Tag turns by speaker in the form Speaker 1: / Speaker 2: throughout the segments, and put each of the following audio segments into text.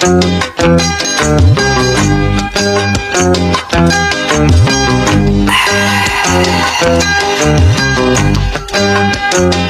Speaker 1: thank you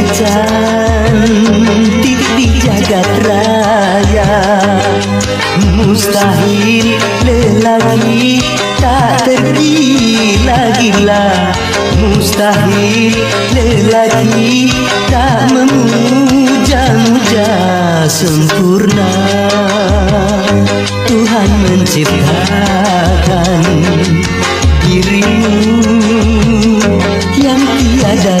Speaker 1: yang tercantik di jagat raya. Mustahil lelaki tak tergila-gila Mustahil lelaki tak memuja-muja Sempurna. Tuhan menciptakan dirimu yang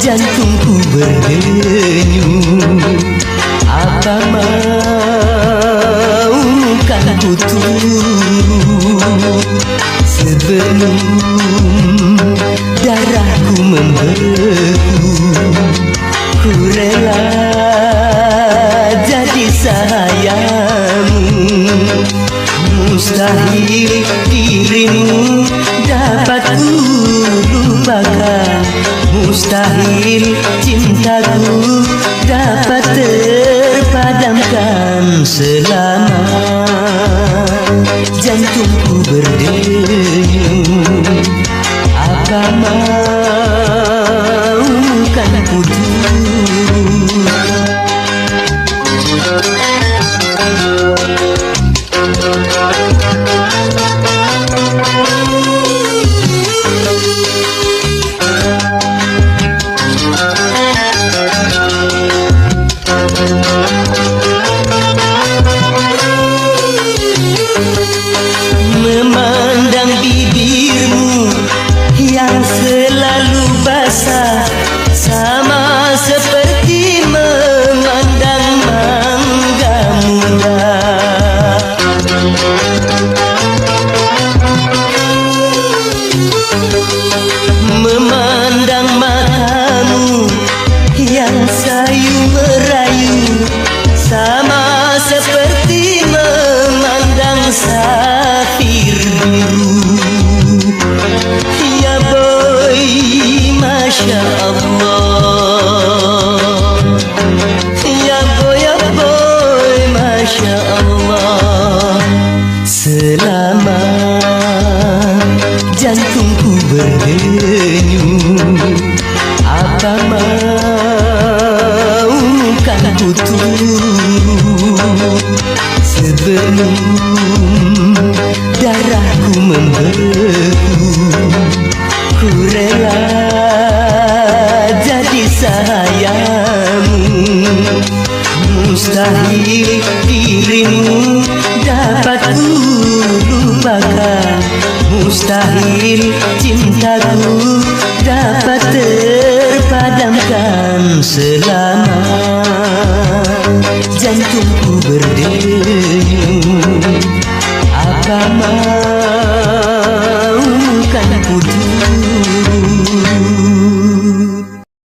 Speaker 1: jantungku berdenyut. Apa mau kan ku turut Sebelum darahku membeku Ku rela jadi sahayamu Mustahil dirimu dapat ku lupakan. Mustahil cintaku dapat terpadamkan Selama jantungku berdenyut Apa mau biru Ya boy, Masya Allah Ya boy, ya boy, Masya Allah Selama jantungku berdenyut, Apa maukan butuh rela jadi sayangmu Mustahil dirimu dapat ku lupakan. Mustahil cintaku dapat terpadamkan selama jantungku berdenyum Apa mau